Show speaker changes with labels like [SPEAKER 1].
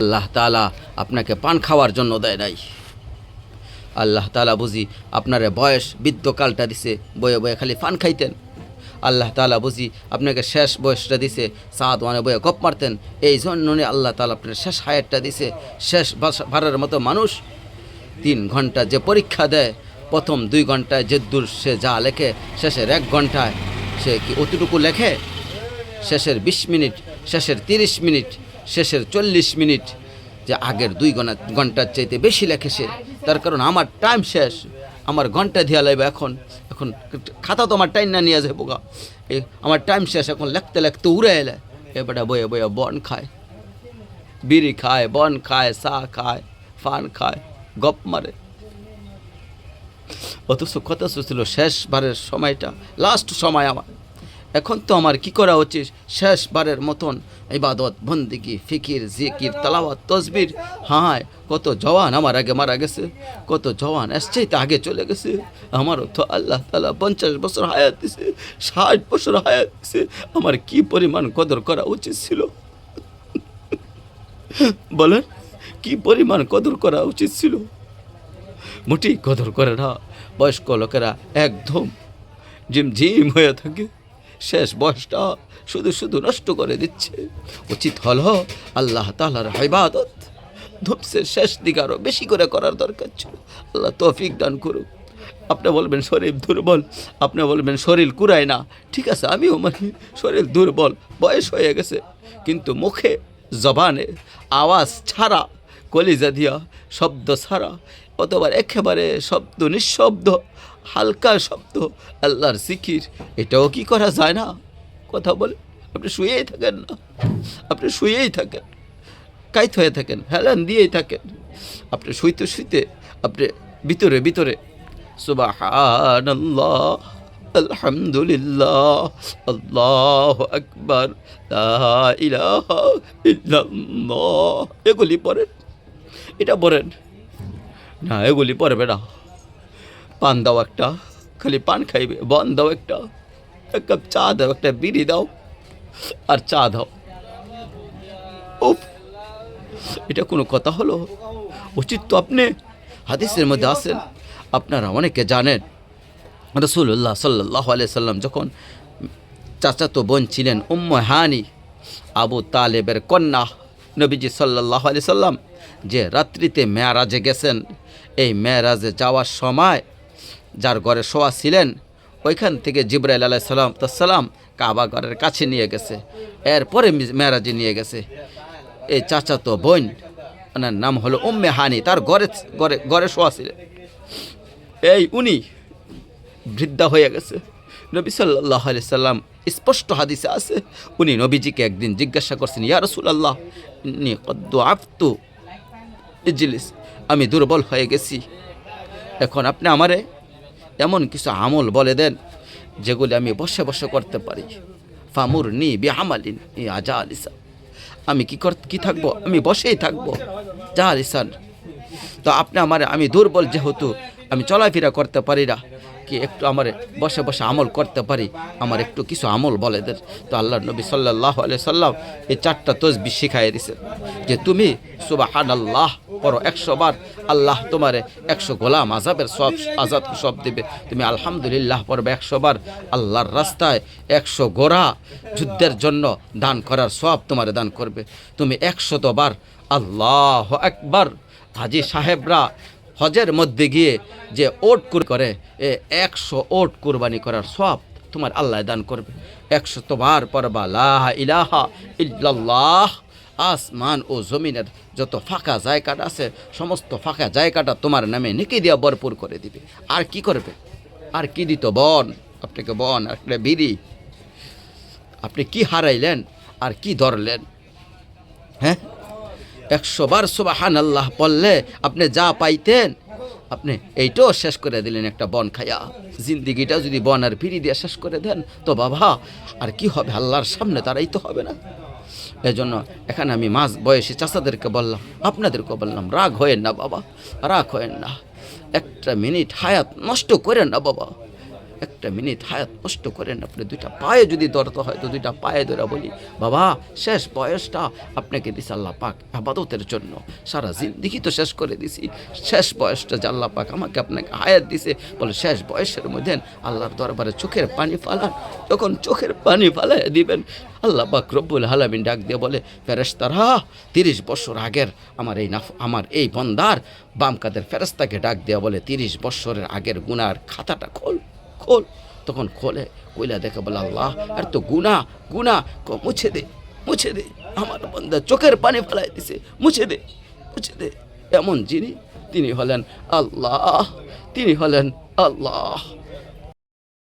[SPEAKER 1] আল্লাহ তালা আপনাকে পান খাওয়ার জন্য দেয় নাই। আল্লাহ তালা বুঝি আপনার বয়স বৃদ্ধকালটা দিছে, বয়ে বয়ে খালি পান খাইতেন। আল্লাহ তালা বুঝি আপনাকে শেষ বয়সটা দিছে সাত মানে বয়ে গপ মারতেন। এই জন্য আল্লাহ তালা আপনার শেষ হায়ারটা দিছে, শেষ ভাড়ার মতো মানুষ। তিন ঘণ্টা যে পরীক্ষা দেয়, প্রথম দুই ঘন্টায় যে দূর সে যা লেখে, শেষের এক ঘন্টায় সে কি অতটুকু লেখে? শেষের বিশ মিনিট, শেষের তিরিশ মিনিট শেষের চল্লিশ মিনিট যে আগের দুই ঘণ্টা ঘণ্টার চাইতে বেশি লেখে সে। তার কারণ আমার টাইম শেষ। আমার ঘণ্টা দিয়া লাগবে এখন। এখন খাতা তো আমার টাইম না নিয়ে যাব গা। এই আমার টাইম শেষ। এখন লেখতে লেখতে উড়ে এলে। এবারে বয়ে বয়ে বন খায়। বিড়ি খায়, বন খায়, চা খায়, ফান খায়, গপ মারে। অথচ কথা ছিল শেষবারের সময়টা লাস্ট সময় আমার। এখন তো আমার কি করা উচিত? শেষবারের মতন ইবাদত, বন্দিগি, ফিকির, জিকির, তালাওয়াত, তসবির। হায়, কত জওয়ান আমার আগে মারা গেছে, কত জওয়ান এসছেই তো আগে চলে গেছে। আমারও তো আল্লাহ তালা পঞ্চাশ বছর হায়াত দিছে, ষাট বছর হায়াত দিছে। আমার কি পরিমাণ কদর করা উচিত ছিল? বলেন, কি পরিমাণ কদর করা উচিত ছিল? মোটেই কদর করে না। বয়স্ক লোকেরা একদম ঝিমঝিম হয়ে থাকে। শেষ বয়সটা শুধু শুধু নষ্ট করে দিচ্ছে। উচিত হল আল্লাহ তালার ইবাদত। ধূপসের শেষ দিকে আরও বেশি করে করার দরকার ছিল। আল্লাহ তৌফিক দান করুক। আপনি বলবেন, শরীর দুর্বল। আপনি বলবেন, শরীর কুড়ায় না। ঠিক আছে, আমিও মানি, শরীর দুর্বল, বয়স হয়ে গেছে। কিন্তু মুখে, জবানে, আওয়াজ ছাড়া, কলিজা দিয়া, শব্দ ছাড়া অথবা একেবারে শব্দ, নিঃশব্দ, হালকা শব্দ, আল্লাহর জিকির, এটাও কি করা যায় না? কথা বলে, আপনি শুয়েই থাকেন না। আপনি শুয়েই থাকেন। কাইত হয়ে থাকেন, হেলান দিয়েই থাকেন। আপনি শুইতে শুইতে, আপনি ভিতরে ভিতরে, সুবাহানাল্লাহ, আলহামদুলিল্লাহ, আল্লাহ আকবার ইলাহা ইল্লাল্লাহ, এগুলি পড়েন। এটা পড়েন। না, এগুলি পড়বে না পান দাও একটা, খালি পান খাইবে, বন দাও একটা, এক কাপ চা দাও, একটা বিড়ি দাও, আর চা দাও। উফ, এটা কোনো কথা হলো? উচিত তো আপনি হাদিসের মধ্যে আসেন আপনারা অনেকে জানেন। রসুল্লাহ সাল্লাহ সাল্লাম যখন চাচাতো বোন ছিলেন, উম্ম হানি, আবু তালেবের কন্যা নবীজি সাল্লাহ আলি সাল্লাম যে রাত্রিতে মেয়ারাজে গেছেন এই মেয়ারাজে যাওয়ার সময় যার ঘরে শোয়া ছিলেন, ওইখান থেকে জিব্রাইল আলাহ সাল্লাম তাসাল্লাম কাবা ঘরের কাছে নিয়ে গেছে। এরপরে মেয়ারাজে নিয়ে গেছে। এই চাচাতো বোন, ওনার নাম হলো উম্মে হানি, তার ঘরে ঘরে ঘরে শোয়া ছিলেন। এই উনি বৃদ্ধা হয়ে গেছে। নবী সাল্লাহ আলি সাল্লাম, স্পষ্ট হাদিসে আছে, উনি নবীজিকে একদিন জিজ্ঞাসা করছেন, ইয়া রসুলাল্লাহ নি কদ্দু আফতু ইজলিস, আমি দুর্বল হয়ে গেছি। এখন আপনি আমারে এমন কিছু আমল বলে দেন, যেগুলি আমি বসে বসে করতে পারি। ফামুর নি বিহামালিন ই আজা আলিসা আমি কি কর, কি থাকব? আমি বসেই থাকব। যা আলিসান তো আপনি আমার, আমি দুর্বল যেহেতু, আমি চলাফেরা করতে পারি না। কি একটু আমার বসে বসে আমল করতে পারি? আমার একটু কিছু আমল বলে দেন। তো আল্লাহ নবী সাল্লাহ আলিয়া সাল্লাম এই চারটা তসবি শিখাই দিছে যে, তুমি সুবাহান আল্লাহ পড়ো একশো বার। আল্লাহ তোমারে একশো গোলাম আজাবের সব আজাদ সব দেবে। তুমি আলহামদুলিল্লাহ পড়বে একশো বার। আল্লাহর রাস্তায় একশো গোড়া যুদ্ধের জন্য দান করার সব তোমারে দান করবে। তুমি একশত বার। আল্লাহ একবার হাজি সাহেবরা হজের মধ্যে গিয়ে যে ওট কুর করে, এ একশো ওট কুরবানি করার সব তোমার আল্লাহ দান করবে। একশো তোবার পরবা লাহ ইলাহা ইল্লাল্লাহ, আসমান ও জমিনের যত ফাঁকা জায়গাটা আছে, সমস্ত ফাঁকা জায়গাটা তোমার নামে নিকে দিয়া ভরপুর করে দিবে। আর কি করবে? আর কি দিত বন? আপনাকে বন, একটা বিড়ি। আপনি কি হারাইলেন? আর কি ধরলেন? হ্যাঁ? একশো বার সুবাহান আল্লাহ পড়লে আপনি যা পাইতেন, আপনি এইটাও শেষ করে দিলেন একটা বন খাইয়া জিন্দিগিটা যদি বন আর ফিরি দিয়ে শেষ করে দেন, তো বাবা, আর কি হবে? আল্লাহর সামনে তারাই তো হবে না। এজন্য এখানে আমি মাঝ বয়সী চাষাদেরকে বললাম আপনাদেরকে বললাম, রাগ হয়েন না বাবা, রাগ হয়েন না। একটা মিনিট হায়াত নষ্ট করেন না বাবা। একটা মিনিট হায়াত নষ্ট করেন আপনি, দুইটা পায়ে যদি ধরতে হয় তো দুইটা পায়ে ধরে বলি, বাবা, শেষ বয়সটা আপনাকে দিছে আল্লাহ পাক আবাদতের জন্য। সারা জিন্দিগি তো শেষ করে দিছি। শেষ বয়সটা যে পাক আমাকে আপনাকে হায়াত দিছে। বলে, শেষ বয়সের মধ্যে আল্লাহর দরবারে চোখের পানি ফালান। যখন চোখের পানি ফালাই দিবেন, আল্লাহ পাক রব্বুল হালামিন ডাক দিয়ে বলে ফেরেস্তারা তিরিশ বছর আগের আমার এই নাফ, আমার এই বন্দার বাম কাদের ফেরেস্তাকে ডাক দেওয়া বলে, তিরিশ বছরের আগের গুনার খাতাটা খোল। খোল তখন খোলে, কইলা দেখে বলে, আল্লাহ, আর তো গুনা গুনা ক মুছে দে মুছে দে, আমার বন্ধা চোখের পানি ফেলাই দিছে, মুছে দে মুছে দে। এমন যিনি, তিনি হলেন আল্লাহ, তিনি হলেন আল্লাহ।